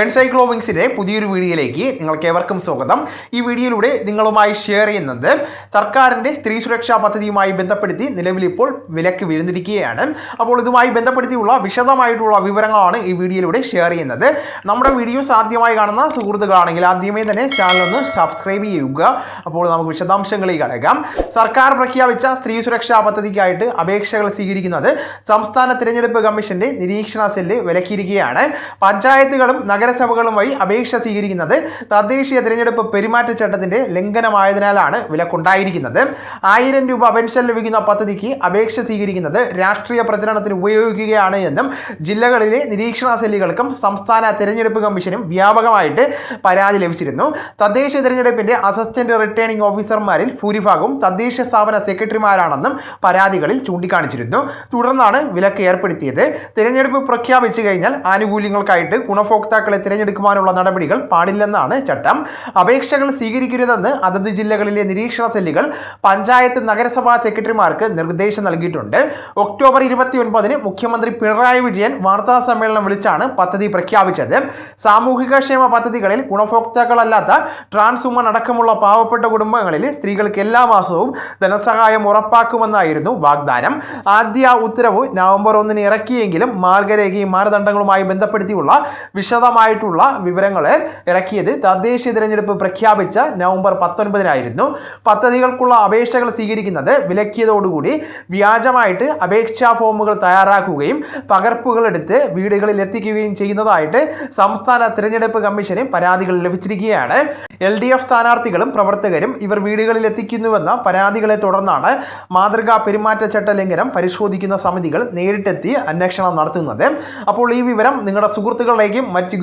എൻസൈക്ലോവിങ്സിന്റെ പുതിയൊരു വീഡിയോയിലേക്ക് നിങ്ങൾക്ക് ഏവർക്കും സ്വാഗതം. ഈ വീഡിയോയിലൂടെ നിങ്ങളുമായി ഷെയർ ചെയ്യുന്നത് സർക്കാരിന്റെ സ്ത്രീ സുരക്ഷാ പദ്ധതിയുമായി ബന്ധപ്പെടുത്തി നിലവിലിപ്പോൾ വിലക്ക് വീഴുന്നിരിക്കുകയാണ്. അപ്പോൾ ഇതുമായി ബന്ധപ്പെടുത്തിയുള്ള വിശദമായിട്ടുള്ള വിവരങ്ങളാണ് ഈ വീഡിയോയിലൂടെ ഷെയർ ചെയ്യുന്നത്. നമ്മുടെ വീഡിയോസ് ആദ്യമായി കാണുന്ന സുഹൃത്തുക്കളാണെങ്കിൽ ആദ്യമേ തന്നെ ചാനൽ ഒന്ന് സബ്സ്ക്രൈബ് ചെയ്യുക. അപ്പോൾ നമുക്ക് വിശദാംശങ്ങളിൽ കടക്കാം. സർക്കാർ പ്രഖ്യാപിച്ച സ്ത്രീ സുരക്ഷാ പദ്ധതിക്കായിട്ട് അപേക്ഷകൾ സ്വീകരിക്കുന്നത് സംസ്ഥാന തിരഞ്ഞെടുപ്പ് കമ്മീഷന്റെ നിരീക്ഷണ സെല്ല് വിലക്കിയിരിക്കുകയാണ്. പഞ്ചായത്തുകളും നഗരസഭകളും വഴി അപേക്ഷ സ്വീകരിക്കുന്നത് തദ്ദേശീയ തിരഞ്ഞെടുപ്പ് പെരുമാറ്റച്ചട്ടത്തിന്റെ ലംഘനമായതിനാലാണ് വിലക്കുണ്ടായിരിക്കുന്നത്. ആയിരം രൂപ പെൻഷൻ ലഭിക്കുന്ന പദ്ധതിക്ക് അപേക്ഷ സ്വീകരിക്കുന്നത് രാഷ്ട്രീയ പ്രചരണത്തിന് ഉപയോഗിക്കുകയാണ് എന്നും ജില്ലകളിലെ നിരീക്ഷണ സെല്ലുകൾക്കും സംസ്ഥാന തിരഞ്ഞെടുപ്പ് കമ്മീഷനും വ്യാപകമായിട്ട് പരാതി ലഭിച്ചിരുന്നു. തദ്ദേശീയ തിരഞ്ഞെടുപ്പിന്റെ അസിസ്റ്റന്റ് റിട്ടേണിംഗ് ഓഫീസർമാരിൽ ഭൂരിഭാഗവും തദ്ദേശ സ്ഥാപന സെക്രട്ടറിമാരാണെന്നും പരാതികളിൽ ചൂണ്ടിക്കാണിച്ചിരുന്നു. തുടർന്നാണ് വിലക്ക് ഏർപ്പെടുത്തിയത്. തിരഞ്ഞെടുപ്പ് പ്രഖ്യാപിച്ചു കഴിഞ്ഞാൽ ആനുകൂല്യങ്ങൾക്കായിട്ട് ഗുണഭോക്താക്കളെ തിരഞ്ഞെടുക്കുവാനുള്ള നടപടികൾ പാടില്ലെന്നാണ് ചട്ടം. അപേക്ഷകൾ സ്വീകരിക്കരുതെന്ന് അതത് ജില്ലകളിലെ നിരീക്ഷണ സെല്ലുകൾ പഞ്ചായത്ത് നഗരസഭാ സെക്രട്ടറിമാർക്ക് നിർദ്ദേശം നൽകിയിട്ടുണ്ട്. ഒക്ടോബർ ഇരുപത്തി ഒൻപതിന് മുഖ്യമന്ത്രി പിണറായി വിജയൻ വാർത്താ സമ്മേളനം വിളിച്ചാണ് പദ്ധതി പ്രഖ്യാപിച്ചത്. സാമൂഹിക ക്ഷേമ പദ്ധതികളിൽ ഗുണഭോക്താക്കളല്ലാത്ത ട്രാൻസ്വുമൺ അടക്കമുള്ള പാവപ്പെട്ട കുടുംബങ്ങളിൽ സ്ത്രീകൾക്ക് എല്ലാ മാസവും ധനസഹായം ഉറപ്പാക്കുമെന്നായിരുന്നു വാഗ്ദാനം. ആദ്യ ഉത്തരവ് നവംബർ ഒന്നിന് ഇറക്കിയെങ്കിലും മാർഗരേഖയും മാനദണ്ഡങ്ങളുമായി ബന്ധപ്പെടുത്തിയുള്ള വിശദമായിട്ടുള്ള വിവരങ്ങൾ ഇറക്കിയത് തദ്ദേശീയ തിരഞ്ഞെടുപ്പ് പ്രഖ്യാപിച്ച നവംബർ പത്തൊൻപതിനായിരുന്നു. പദ്ധതികൾക്കുള്ള അപേക്ഷകൾ സ്വീകരിക്കുന്നത് വിലക്കിയതോടുകൂടി വ്യാജമായിട്ട് അപേക്ഷാ ഫോമുകൾ തയ്യാറാക്കുകയും പകർപ്പുകൾ എടുത്ത് വീടുകളിൽ എത്തിക്കുകയും ചെയ്യുന്നതായിട്ട് സംസ്ഥാന തിരഞ്ഞെടുപ്പ് കമ്മീഷന് പരാതികൾ ലഭിച്ചിരിക്കുകയാണ്. എൽ ഡി എഫ് സ്ഥാനാർത്ഥികളും പ്രവർത്തകരും ഇവർ വീടുകളിൽ എത്തിക്കുന്നുവെന്ന പരാതികളെ തുടർന്നാണ് മാതൃകാ പെരുമാറ്റച്ചട്ട ലംഘനം പരിശോധിക്കുന്ന സമിതികൾ നേരിട്ടെത്തി അന്വേഷണം നടത്തുന്നത്. അപ്പോൾ ഈ വിവരം നിങ്ങളുടെ സുഹൃത്തുക്കളിലേക്കും മറ്റ്